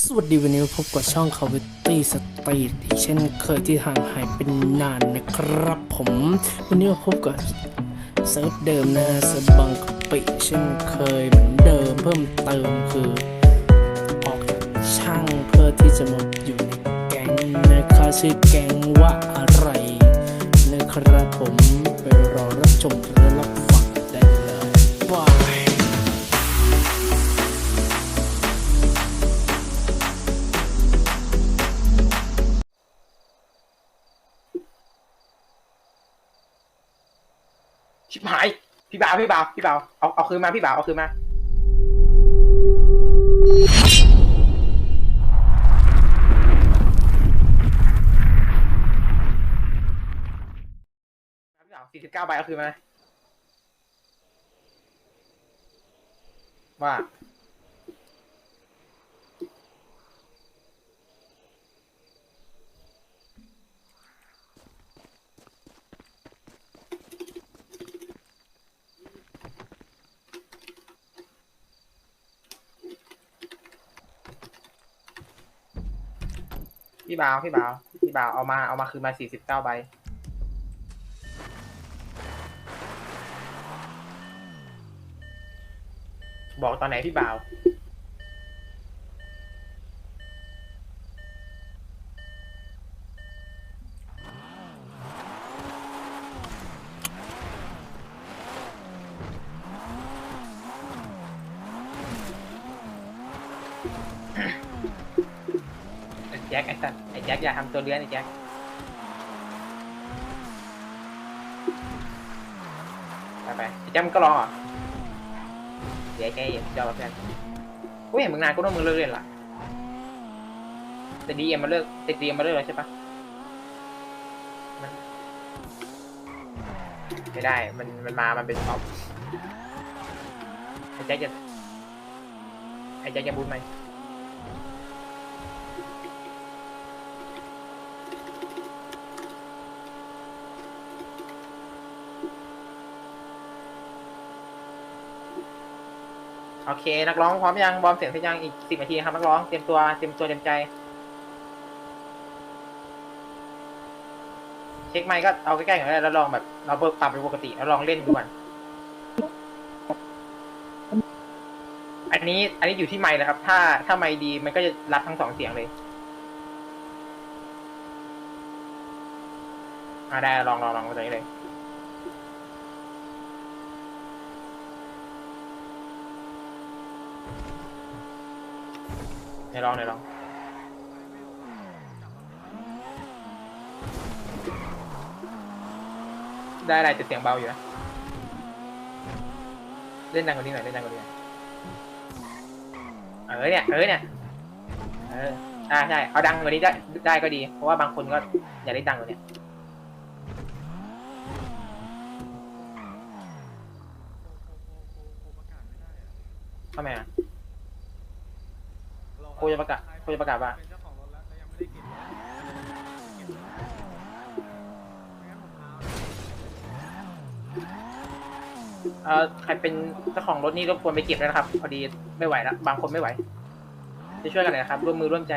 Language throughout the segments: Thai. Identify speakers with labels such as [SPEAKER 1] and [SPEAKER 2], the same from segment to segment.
[SPEAKER 1] สวัสดีวันนี้พบกับช่อง c a v i t y Street อีกเช่นเคยที่ห่างหายเป็นนานนะครับผม วันนี้มาพบกับเซิร์ฟเดิมนะฮะเซิร์ฟบางกะปิเช่นเคยเหมือนเดิมเพิ่มเติมคือ ออกช่างเพื่อที่จะมาอยู่ในแก๊งนะครับชื่อแก๊งว่าอะไรนะครับผมไปรอรับชมแล
[SPEAKER 2] ชิบหาย พี่บ่าวพี่บ่าวพี่บ่าวเอาเอาคืนมาพี่บ่าวเอาคืนมา พี่บ่าวสี่สิบเก้าใบเอาคืนมาว่า พี่บ่าวพี่บ่าวพี่บ่าวเอามาเอามาคืนมาสี่สิบเก้าใบบอกตอนไหนพี่บ่าว แจ็คไอ้สัตว์ไอ้แจ็คอย่าทำตัวเลื้อนไอ้แจ็คไปไปไอ้แจ็คมึงก็รอเดี๋ยวไอ้แกเย็นเจ้าเพื่อนกูเห็นมึงนานกูต้องมึงเลิกเล่นละแต่ดีเอ็มมาเลิกแต่ดีเอ็มมาเลิกแล้วใช่ปะไม่ได้ มัน มันมา มันเป็นออฟไอ้แจ็คจะไอ้แจ็คจะบูทไหม โอเค นักร้องพร้อมยังบอมเสียงเสร็จยังอีกสิบนาทีครับนักร้องเตรียมตัวเตรียมตัวเตรียมใจ เช็คไมค์ก็เอาใกล้ๆกันแล้วลองแบบเราเบิกปรับเป็นปกติแล้วลองเล่นดูก่อนอันนี้ อันนี้อยู่ที่ไมค์นะครับ ถ้าถ้าไมค์ดีมันก็จะรับทั้งสองเสียงเลยอ่าได้ลองลองลองมาตรงนี้เลย ไหนลองไหนลองได้อะไรแต่เสียงเบาอยู่นะ เล่นดังกว่านี้หน่อยเล่นดังกว่านี้หน่อยเออเนี่ยเออเนี่ยเออใช่ใช่เอาดังกว่านี้ได้ได้ก็ดี เพราะว่าบางคนก็อยากได้ดังกว่านี้ทำไมอะ โคจะประกาศกูจะประกาศว่า
[SPEAKER 3] เป็นเจ้าของรถแล้วแต่ยังไม่ได้เก็บรถเก็บรถไม่งั้นผมพา
[SPEAKER 2] เอ่อใครเป็นเจ้าของรถนี่รบกวนไปเก็บด้วยนะครับ พอดีไม่ไหวแล้วบางคนไม่ไหว จะช่วยกันหน่อยนะครับ ร่วมมือร่วมใจ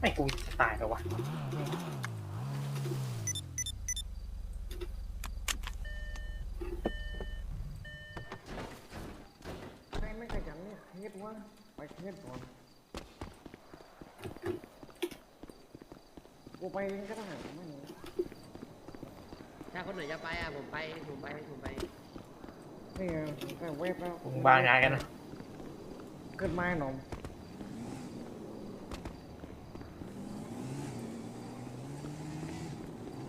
[SPEAKER 2] ไม่กูจะตายแล้ววะ
[SPEAKER 4] ไม่ไม่ขยันเนี่ยเครียดวะไปเครียดก่อนกูไปเองก็ได้ไม่หนี
[SPEAKER 5] ถ้าคนไหนจะไปอะผมไปผมไปผมไป
[SPEAKER 4] นี่ไงแต่เวฟแล้ว
[SPEAKER 2] มึงบางงานกันนะ
[SPEAKER 4] เกิดไม้หนอม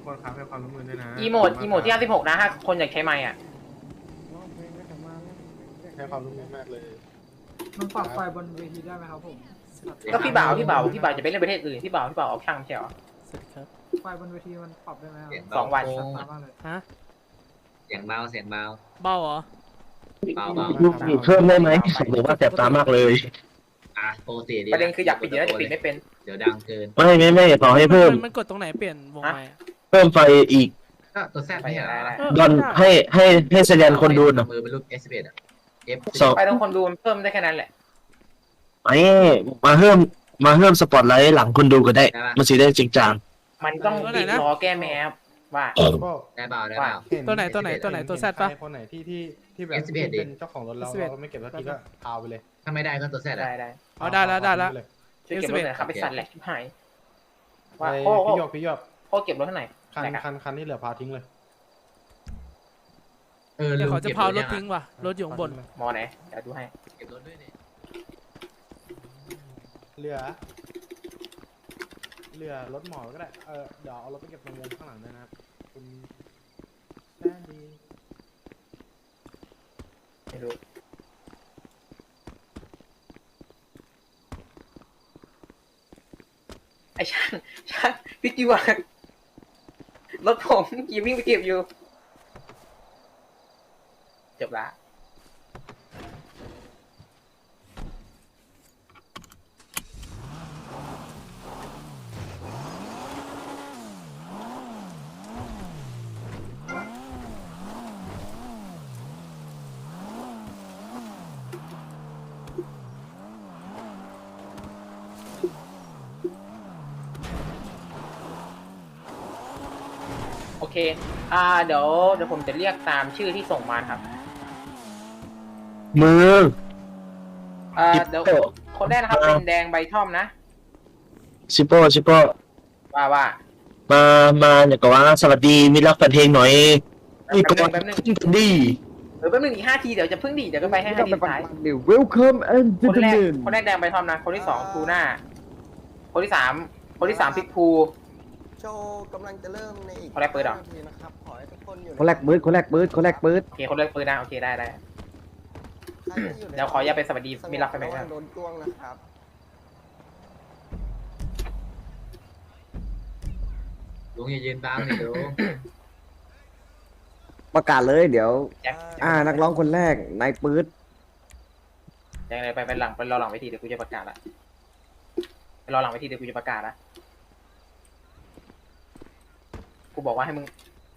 [SPEAKER 3] ทุกคนครับให้ความร่วมมือด้วยนะ
[SPEAKER 2] อีโมดอีโมดที่56นะถ้าคนอยากใช้ไมค์อะ
[SPEAKER 4] ร้องเพลงก็จะมาแล้ว
[SPEAKER 3] ให้ความร่วมมือมากเลยมันปรับไฟบนเวทีได้ไหมครับผม
[SPEAKER 2] ก็พี่บ่าวพี่บ่าวพี่บ่าวจะไปเล่นประเทศอื่นพี่บ่าวพี่บ่าวออกช่างไม่ใช่เหรอ
[SPEAKER 1] สวัสดีครับ
[SPEAKER 3] ไฟบนเวทีมันปรับได้ไหมครับ
[SPEAKER 6] เสียง
[SPEAKER 2] สองวัน
[SPEAKER 6] เบา
[SPEAKER 3] สามารถเลย
[SPEAKER 1] ฮะ
[SPEAKER 6] เสียงเบาเสียงเบา
[SPEAKER 1] เบาเหรอ
[SPEAKER 6] เบาเบา
[SPEAKER 7] ลูกปิดเพิ่มได้ไหมหรือว่าแสบตามากเลย
[SPEAKER 6] อะปกติดี
[SPEAKER 2] ประเด็นคืออยากปิดอยู่แล้วแต่ปิดไม่เป็น
[SPEAKER 6] เดี๋ยวดังเกิน
[SPEAKER 7] ไม่ไม่ไม่ขอให้เพิ่ม
[SPEAKER 1] มันกดตรงไหนเปลี่ยนวงไม้อะ
[SPEAKER 7] เพิ่มไฟอีก
[SPEAKER 6] ก็ตัวแซดไม่ใช่เหรอ
[SPEAKER 2] ได้
[SPEAKER 7] ดอนให้ให้ให้แสดงคนดูหน่อย
[SPEAKER 6] มือเป็นรูป S 1อะ F
[SPEAKER 7] สอง
[SPEAKER 2] ไปต้องคนดูมันเพิ่มได้แค่นั้นแหละ
[SPEAKER 7] ไอ้มาเพิ่มมาเพิ่มสปอตไลท์หลังคนดูก็ได้ มันสีได้จริงจัง
[SPEAKER 2] มันต้องติดล้อแก้แมสว่า
[SPEAKER 6] ได้เบาได้เบา
[SPEAKER 1] ตัวไหนตัวไหนตัวไหนตัวแซดปะ
[SPEAKER 8] คนไหนที่ที่ที่แบบ
[SPEAKER 6] S11
[SPEAKER 8] ที่เป็นเจ้าของรถเรา
[SPEAKER 1] S11
[SPEAKER 8] เราไม่เก็บสักทีก็เอาไปเลย
[SPEAKER 6] ถ้าไม่ได้ก็ตัวแซด
[SPEAKER 2] ได้
[SPEAKER 6] อะ
[SPEAKER 2] ได้
[SPEAKER 1] เอาได้แล้วได้แล้ว
[SPEAKER 2] ช่วยเก็บรถหน่อยครับไปสั่นแหลกชิบหาย
[SPEAKER 8] ว่า
[SPEAKER 2] ว่าโอ้โอ้
[SPEAKER 8] พี่หยกพี่หยก
[SPEAKER 2] โอ้เก็บรถเท่าไหร่
[SPEAKER 8] คัน
[SPEAKER 2] ไหนครับ
[SPEAKER 8] คันคันที่เหลือพาทิ้งเลย
[SPEAKER 6] เออ
[SPEAKER 1] เดี๋
[SPEAKER 6] ลื
[SPEAKER 1] ยว
[SPEAKER 6] ม
[SPEAKER 1] เขาจะ
[SPEAKER 6] เก็บ
[SPEAKER 1] พาร
[SPEAKER 6] ถ
[SPEAKER 1] ร
[SPEAKER 6] ยั
[SPEAKER 1] ถ
[SPEAKER 6] ง
[SPEAKER 1] ทิ้ง
[SPEAKER 6] อะ
[SPEAKER 1] ว่ะ รถอยู่ข้างบน
[SPEAKER 2] มอไหนเดี๋ยวดูให้
[SPEAKER 6] เก็บรถด้วยเนี่ย
[SPEAKER 8] เหลือ เหลือรถหมอก็ได้ เออเดี๋ยวเอารถไปเก็บตรงวงข้างหลังด้วยนะครับคุณแซ่ดี
[SPEAKER 2] ไม่รู้ไอ้ช่างช่างพี่จิวอะ รถผมยิงวิ่งไปเก็บอยู่ จบละ อเคอ่าเดี๋ยวเดี๋ยวผมจะเรียกตามชื่อที่ส่งมาครับ
[SPEAKER 7] มือ
[SPEAKER 2] อ่า
[SPEAKER 7] ชิป
[SPEAKER 2] เดี๋ยว
[SPEAKER 7] โป้
[SPEAKER 2] คนแรกนะครับ เป็นแดงใบท่อมนะ
[SPEAKER 7] ชิปโป้ชิปโป้
[SPEAKER 2] ว่าว่า
[SPEAKER 7] มามาเนี่ยก็ว่าสวัสดีมิตรรักแฟนเพลงหน่อยนี่ก่อน
[SPEAKER 2] แป๊บนึง
[SPEAKER 7] ขึ้นกันดี
[SPEAKER 2] เออแป๊บนึงอีกห้าทีเดี๋ยวจะพึ่งดีเดี๋ยวก็ไปให้ห้าทีสุดท้าย
[SPEAKER 4] เดี๋ยว welcome and
[SPEAKER 2] คนแรก
[SPEAKER 4] gentlemen
[SPEAKER 2] คนแรกแดงใบท่อมนะ คนที่สองทูน่าคนที่สามคนที่สามพิกพู
[SPEAKER 9] โชว์กำลังจะเริ่มในอีก
[SPEAKER 2] คนแรกเปิดเหรอ
[SPEAKER 9] ห้านาทีนะครับขอให้ทุกคนอยู่ใน
[SPEAKER 4] คนแรกปืดคนแรกปืดคนแรกปืด
[SPEAKER 2] โอเคคนแรกปืนนะโอเคได้ได้
[SPEAKER 9] ใครที่อยู่ใน
[SPEAKER 2] เดี๋ยวขออย่าไปสวัสดี
[SPEAKER 9] สงบ
[SPEAKER 2] มิตรรักแฟนเพลง
[SPEAKER 9] ระห
[SPEAKER 2] นะ
[SPEAKER 9] ว่างโดนจ้วงนะครับ
[SPEAKER 6] ลุงอย่ายืนบังนี่ลุง
[SPEAKER 4] ประกาศเลยเดี๋ยว
[SPEAKER 2] แจ็ค
[SPEAKER 4] อ่านักร้องคนแรกนายปืด
[SPEAKER 2] แจ็คเลยไปไปหลังไปรอหลังเวทีเดี๋ยวกูจะประกาศละไปรอหลังเวทีเดี๋ยวกูจะประกาศละ กูบอกว่าให้มึง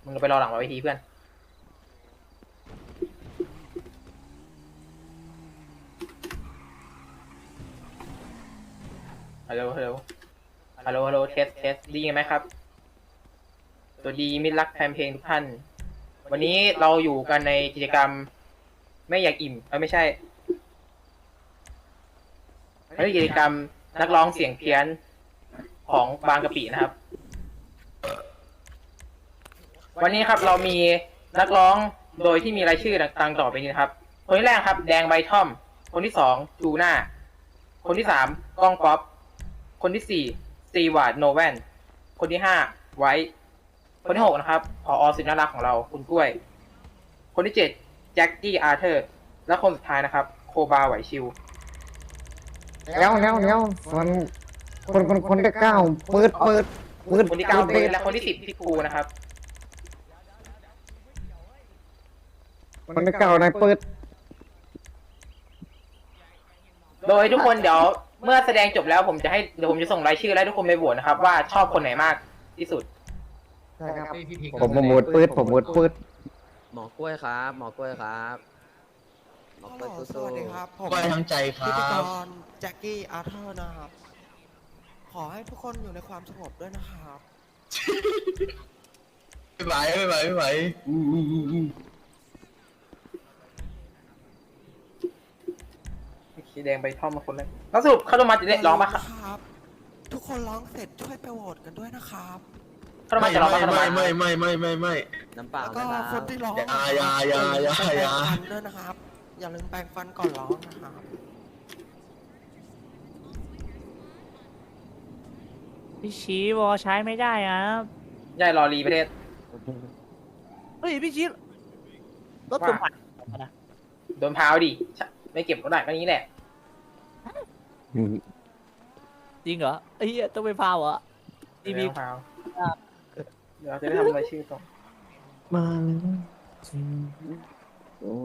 [SPEAKER 2] มึงไปรอหลังเวทีเพื่อน ฮัลโหล ฮัลโหล ฮัลโหล ฮัลโหล เทส เทสดีไหมครับสวัสดีมิตรรักแฟนเพลงทุกท่าน วันนี้เราอยู่กันในกิจกรรม ไม่อยากอิ่มเอ้ยไม่ใช่อันนี้กิจกรรมนักร้องเสียงเพี้ยนของบางกะปินะครับ วันนี้ครับเรามีนักร้องโดยที่มีรายชื่อต่างๆต่อไปนี้นะครับ คนที่แรกครับ แดงใบท่อม คนที่สองจูน่า คนที่สามก้องป๊อป คนที่สี่ซีวาร์ดโนแวนคนที่ห้าไว้คนที่หกนะครับผอสุดน่ารักของเราคุณกล้วย คนที่เจ็ดแจ็คกี้อาร์เธอร์ และคนสุดท้ายนะครับ โคบาไหวชิว
[SPEAKER 4] แล้วแล้วแล้วส่วนคนคนคนที่เก้าปืดปืดปืด
[SPEAKER 2] คนที่เก้า
[SPEAKER 4] ปื
[SPEAKER 2] เบ
[SPEAKER 4] ด
[SPEAKER 2] สและคนที่สิบพี่ปูนะครับ
[SPEAKER 4] คนที่เก้านายปืด
[SPEAKER 2] โดยทุกคนเดี๋ยวเมื่อแสดงจบแล้วผมจะให้เดี๋ยวผมจะส่งรายชื่อและทุกคนไปโหวตนะครับ ว่าชอบคนไหนมากที่สุด
[SPEAKER 4] ใช่ครับ
[SPEAKER 6] เฮ้ยพี่พี
[SPEAKER 4] ผมผมหมดปืดผมหมดปืด
[SPEAKER 5] หมอกล้วยครับ หมอกล้วยครับหมอ
[SPEAKER 9] ฮั
[SPEAKER 5] ก
[SPEAKER 9] ล
[SPEAKER 5] ล้
[SPEAKER 9] โห
[SPEAKER 5] วย
[SPEAKER 9] ลส
[SPEAKER 5] สู้
[SPEAKER 9] วัสดีครับผม
[SPEAKER 7] ไว้ทั้งใจค
[SPEAKER 9] พิ
[SPEAKER 7] รั
[SPEAKER 9] ธีก
[SPEAKER 7] บ
[SPEAKER 9] รแจ็คกี้อาร์เธอร์นะครับ ขอให้ทุกคนอยู่ในความสงบด้วยนะครับ
[SPEAKER 7] ไม่ไหวไม่ไหวไม่ไหวอืมอืมอืมอืม
[SPEAKER 2] สีแดงใบท่อมมาคนแรกแล้วสรุปเขาจะมาจะได้ร้องปะครับ
[SPEAKER 9] ครับ ทุกคนร้องเสร็จช่วยไปโหวตกันด้วยนะครับ
[SPEAKER 2] เขาจะมาจะร้องปะเขาจะ
[SPEAKER 7] ไม่
[SPEAKER 2] มา
[SPEAKER 7] ไม่ไม่ไม่ไม่ไม่
[SPEAKER 5] น้ำเปล่า
[SPEAKER 9] แล้ว
[SPEAKER 5] ไหม
[SPEAKER 9] ก็
[SPEAKER 5] ครับ
[SPEAKER 9] คนที่ร้อง
[SPEAKER 7] อย่าอย่าอย่าอย่าอย่า
[SPEAKER 9] แปรงฟันด้วยนะครับ อย่าลืมแปรงฟันก่อนร้องนะครับ
[SPEAKER 10] พี่ชี้วอใช้ไม่ได้ครับ
[SPEAKER 2] ยายรอรีประเทศ
[SPEAKER 10] เฮ้ยพี่ชี้รถ
[SPEAKER 2] ว่า
[SPEAKER 10] ผมผ่าน
[SPEAKER 2] โดนพาวดิใช่ไม่เก็บก็ได้ก็นี้แหละ
[SPEAKER 10] จริงเหรอไอ้เหี้ยต้องไปพาวเหรอ
[SPEAKER 2] ดี
[SPEAKER 10] ดี
[SPEAKER 2] มี
[SPEAKER 10] มี
[SPEAKER 2] พาวเดี๋ยวจะได้ทำรายชื่อตรง
[SPEAKER 4] มาแล้วจริง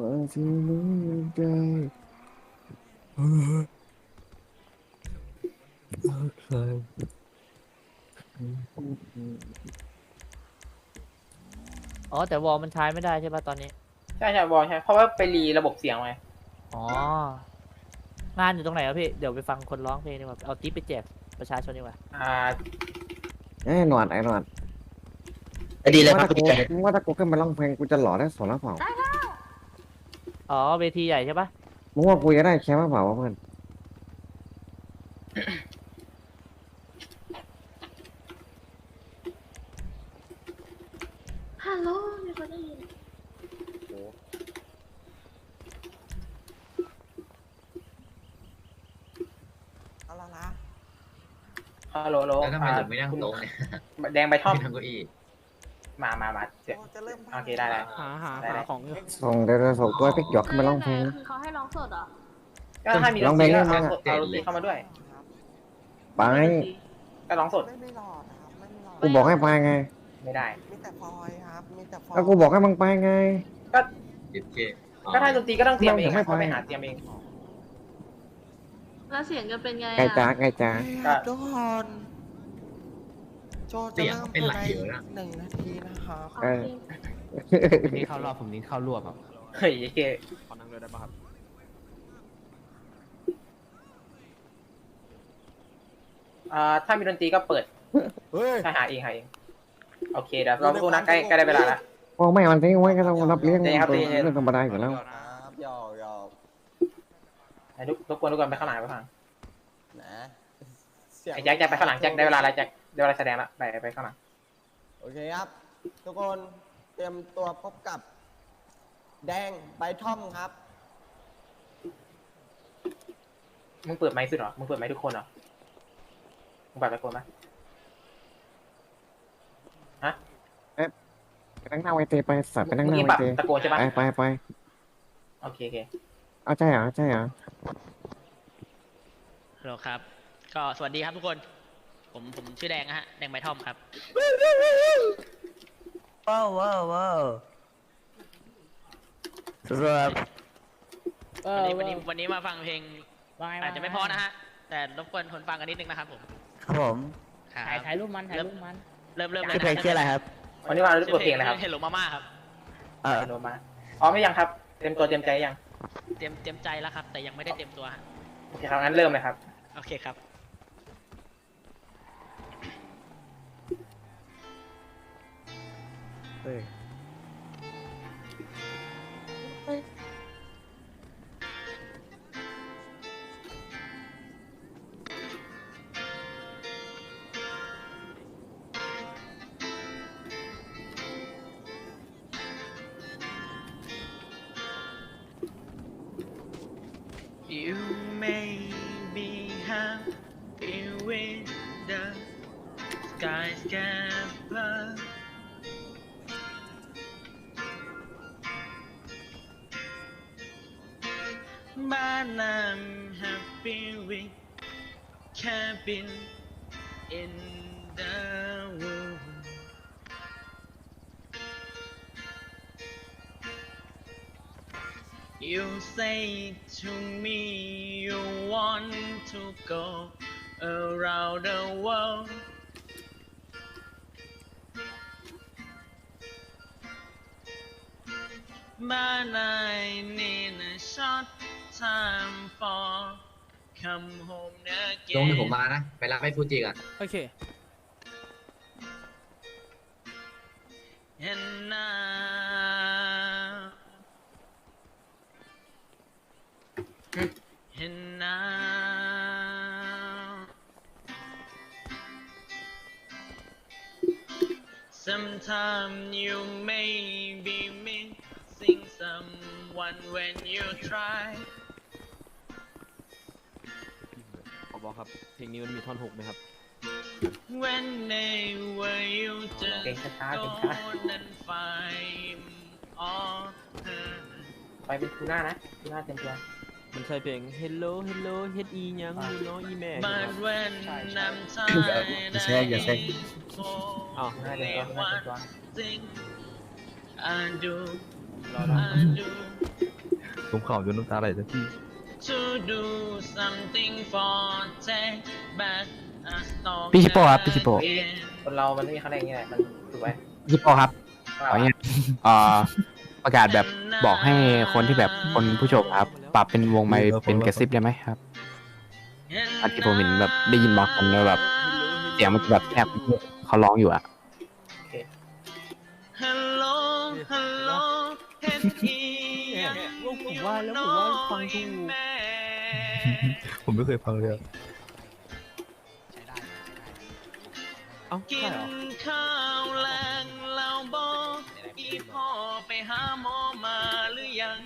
[SPEAKER 4] ว่าที่รู้ได้เออใคร
[SPEAKER 10] อ๋อแต่วอลมันใช้ไม่ได้ใช่ป่ะตอนนี้
[SPEAKER 2] ใช่ใช่บอลใช่เพราะว่าไปรีระบบเสียงไง
[SPEAKER 10] อ๋อ งานอยู่ตรงไหนครับพี่เดี๋ยวไปฟังคนร้องเพลงดีกว่าเอาติ๊บไปแจกประชาชนดีกว่า
[SPEAKER 2] อ่า
[SPEAKER 4] ไอ้หนวดไอ้หนวด
[SPEAKER 7] ดีเลยค
[SPEAKER 4] ว่า
[SPEAKER 7] รับ
[SPEAKER 4] ถ้า
[SPEAKER 7] พี่
[SPEAKER 4] กู
[SPEAKER 7] แก
[SPEAKER 4] ว่าถ้ากูขึ้นไปร้องเพลงกูจะหล่อได้สนหรือเปล่า
[SPEAKER 10] อ๋อเวทีใหญ่ใช่ป่ะ
[SPEAKER 4] มึงว่ากูจะได้แชมป์หรือเปล่าวะเพื่อน
[SPEAKER 11] ฮัลโหลมีคนได้ยิน
[SPEAKER 9] เอาละนะ
[SPEAKER 2] ฮัลโหลฮัลโหล
[SPEAKER 6] แล้วทำไม
[SPEAKER 2] อ่า
[SPEAKER 6] ถึงไม่นั่งโต๊ะเนี่ย
[SPEAKER 2] แดงใบท่อม
[SPEAKER 6] ไม่นั่งเก้าอี้
[SPEAKER 2] มามามาเสีย
[SPEAKER 9] โอ้จะเริ่ม
[SPEAKER 2] โอเคได้แล้ว
[SPEAKER 10] หาหา
[SPEAKER 2] ได้
[SPEAKER 10] หา
[SPEAKER 2] ได้
[SPEAKER 10] ของอยู่
[SPEAKER 4] ส่งเดี๋ยวจะส่งตัวติ๊กหยอกขึ้นไปร้องเพลง
[SPEAKER 11] คือเขาให้ร้องสดเหรอ
[SPEAKER 2] ก็ถ้ามีด
[SPEAKER 4] ล
[SPEAKER 2] น
[SPEAKER 4] อง
[SPEAKER 2] ตรี
[SPEAKER 4] เพลง
[SPEAKER 2] ก็
[SPEAKER 4] เล่น
[SPEAKER 2] เอา
[SPEAKER 4] มั้ย
[SPEAKER 2] เอาดนตรีเข้ามาด้วย
[SPEAKER 9] ครับ
[SPEAKER 4] ไป
[SPEAKER 2] ก็ร้องสด
[SPEAKER 9] ไม่ไม่หลอดนะครับไม่ไม่หลอด
[SPEAKER 4] กูบอกให้ไปไง
[SPEAKER 2] ไม่ได้
[SPEAKER 9] มีแต่ฟอยครับมีแต่ฟอย
[SPEAKER 4] แล้วกูบอกให้มึงไปไง
[SPEAKER 6] ยึดเคอ๋อ
[SPEAKER 2] ก็ถ้าดนตรีก็ต้องเตรียมเอง
[SPEAKER 4] ไม่
[SPEAKER 2] อะ
[SPEAKER 4] ไป
[SPEAKER 2] เขาไปหาเตรียมเอง
[SPEAKER 11] แล้วเสียงจะเป็นไง
[SPEAKER 4] ไก่
[SPEAKER 11] อะ
[SPEAKER 4] จ้าไก่จ้า
[SPEAKER 2] ก็
[SPEAKER 9] ทุกคนโจจะเริ่ม
[SPEAKER 6] เป็นไหล
[SPEAKER 9] ภาย
[SPEAKER 6] เยอะนะ
[SPEAKER 9] หนึ่งนาทีนะครับ
[SPEAKER 11] โอ
[SPEAKER 4] เออ
[SPEAKER 11] เค
[SPEAKER 8] นี่เข้ารอบผมนี้เข้ารวบครับ
[SPEAKER 2] เฮ้ยเก
[SPEAKER 8] ขอนั่งด้วยได้ป่ะครับ
[SPEAKER 2] อ่าถ้ามีดนตรีก็เปิด
[SPEAKER 9] เฮ้ย
[SPEAKER 2] ถ้าหาเองหาเองโอเคเดี๋ยวเราดูนะใกล้ใกล้ได้เวลาแล้ว
[SPEAKER 4] พอไม่มันทิ้งไว้ก็ต้องรับเลี้ยง
[SPEAKER 2] ใจเย็นครับใจเย็น
[SPEAKER 4] เรื่องธรรมดาอยู่แล้ว
[SPEAKER 9] ครับหยอก หยอก
[SPEAKER 2] ไหนทุกทุกคนทุกคนไปข้างหลังไปข้างหลัง
[SPEAKER 9] นะเสียง
[SPEAKER 2] ไอ้แจ็คแจ็คไปข้างหลังแจ็คได้เวลาแล้วแจ็คได้เวลาแสดงแล้วไปไปข้างหลัง
[SPEAKER 9] โอเคครับ ทุกคนเตรียมตัวพบกับ แดงใบท่อมครับ
[SPEAKER 2] มึงเปิดไมค์สุดเหรอมึงเปิดไมค์ทุกคนเหรอมึงเปิดไมค์คนไหม
[SPEAKER 4] ไปนั่งหน้าไวเตไปสัตว์ไปนั่งห
[SPEAKER 2] เมื่อ
[SPEAKER 4] น้า
[SPEAKER 2] กี้
[SPEAKER 4] ไว
[SPEAKER 2] ปรับ
[SPEAKER 4] เต
[SPEAKER 2] ตะโกนใช่ปะ
[SPEAKER 4] ไปไปไป
[SPEAKER 2] โอเคโอเค
[SPEAKER 4] เอาใช่เหรอใช่เหรอ
[SPEAKER 5] ฮัลโหลครับ ก็สวัสดีครับทุกคน ผมผมชื่อแดงนะฮะ แดงใบทอมครับ
[SPEAKER 10] ว้าวว้าวว้าวครับ
[SPEAKER 5] วันนี้วันนี้วันนี้มาฟังเพลงอาจจะไม่เพอนะฮะ แต่รบกวนคนฟังกันนิดนึงนะครับผม
[SPEAKER 10] ครับผม
[SPEAKER 5] ครับ
[SPEAKER 10] ถ่ายถ่ายรูปมันถ่ายรูปมัน
[SPEAKER 5] เริ่มเริ่ม
[SPEAKER 10] ชื่อเพลงชื่ออะไรครับ
[SPEAKER 2] วันนี้มาเราได้เปิดเพลงอะไรครับ
[SPEAKER 5] เฮลโลมาม่าครับ
[SPEAKER 10] เออ
[SPEAKER 2] โนมาพร้อมหรือยังครับ เต็มตัวเต็มใจยัง
[SPEAKER 5] เตรียมเตรียมใจแล้วครับ แต่ยังไม่ได้เตรียมตัวฮะ
[SPEAKER 2] โอเคครับงั้นเริ่มเลยครับ
[SPEAKER 5] โอเคครับ
[SPEAKER 10] เฮ้ย
[SPEAKER 5] You may be happy with the skyscraper. But I'm happy with cabin in You say to me you want to go around the world. But I need a short time for come home
[SPEAKER 6] ลง
[SPEAKER 5] again.
[SPEAKER 6] เดี๋ยวผมมานะ ไปรับให้ฟูจิก่อน
[SPEAKER 10] โอเค
[SPEAKER 5] sometimes you may be missing someone when you try.
[SPEAKER 8] ขอบอกครับ เพลงนี้มันมีท่อนหกไหมครับ
[SPEAKER 5] Whenever you
[SPEAKER 2] เพลง
[SPEAKER 5] just
[SPEAKER 2] ช้าๆเพลง
[SPEAKER 5] go
[SPEAKER 2] ช้า
[SPEAKER 5] and find all her
[SPEAKER 2] ไปเป็นทูน่านะทูน่าเต็มตัว
[SPEAKER 3] มันใช่เพลง Hello Hello H E ยังอยู่เนาะอีแม่
[SPEAKER 5] บ้านเว้นนำทาง
[SPEAKER 7] อย่าแช่งอย่าแช่ง
[SPEAKER 3] อ้าว
[SPEAKER 2] น่าจะก็น่าจะก็
[SPEAKER 5] Think I do
[SPEAKER 2] รอรอ
[SPEAKER 5] I do
[SPEAKER 4] ผมขำจนน้ำตาไหลสักที
[SPEAKER 5] to do something for take back a stock
[SPEAKER 12] พี่ชิโป้ครับพี่ชิโป้
[SPEAKER 2] คนเรามันไม่มีคะแนนอย่างเงี้ยมันถูกไหม
[SPEAKER 12] พี่โป้ครับขออย่างเงี้ยเอ่อ ประกาศแบบบอกให้คนที่แบบคนผู้ชมครับ ปรับเป็นวงไมค์เป็นกระซิบได้ไหมครับอันที่ผมเห็นแบบได้ยินบางคนแล้วแบบเสียงมันแบบแอบเขาร้องอยู่อะ
[SPEAKER 5] Hello Hello H E ยังอยู่
[SPEAKER 3] ผมว่าแล้วผมว่าฟังถูก
[SPEAKER 5] แม่
[SPEAKER 4] ผมไม่เคยฟังเลยอะ
[SPEAKER 3] เอ้า
[SPEAKER 5] กิ
[SPEAKER 3] ใช่
[SPEAKER 5] น
[SPEAKER 3] เหรอ
[SPEAKER 5] หาหมอมาหรือยัง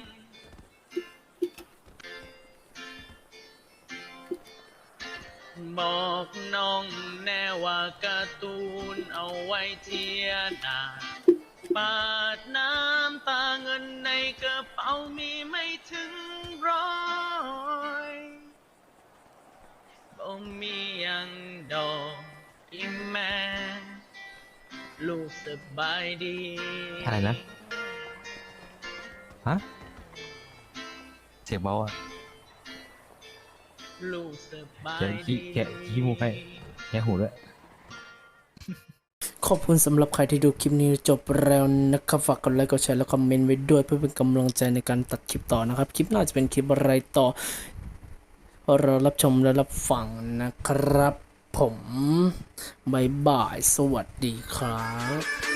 [SPEAKER 5] บอกน้องแน่ว่าการ์ตูนเอาไว้เทียนาปาดน้ำตาเงินในกระเป๋ามีไม่ถึงร้อยบ่มียังดอกอีแม่ลูกสบายดี
[SPEAKER 4] อะไรนะ สียงเบาอะ
[SPEAKER 5] ลูกสบาย
[SPEAKER 4] แกะขี้
[SPEAKER 5] ดี
[SPEAKER 4] แกะขี้มูกให้ แค่หูด้วย
[SPEAKER 1] ขอบคุณสำหรับใครที่ดูคลิปนี้จบแล้วนะครับฝากกดไลค์กดแชร์และคอมเมนต์ไว้ด้วยเพื่อเป็นกำลังใจในการตัดคลิปต่อนะครับ คลิปหน้าจะเป็นคลิปอะไรต่อรอรับชมและรับฟังนะครับผมบายบาย สวัสดีครับ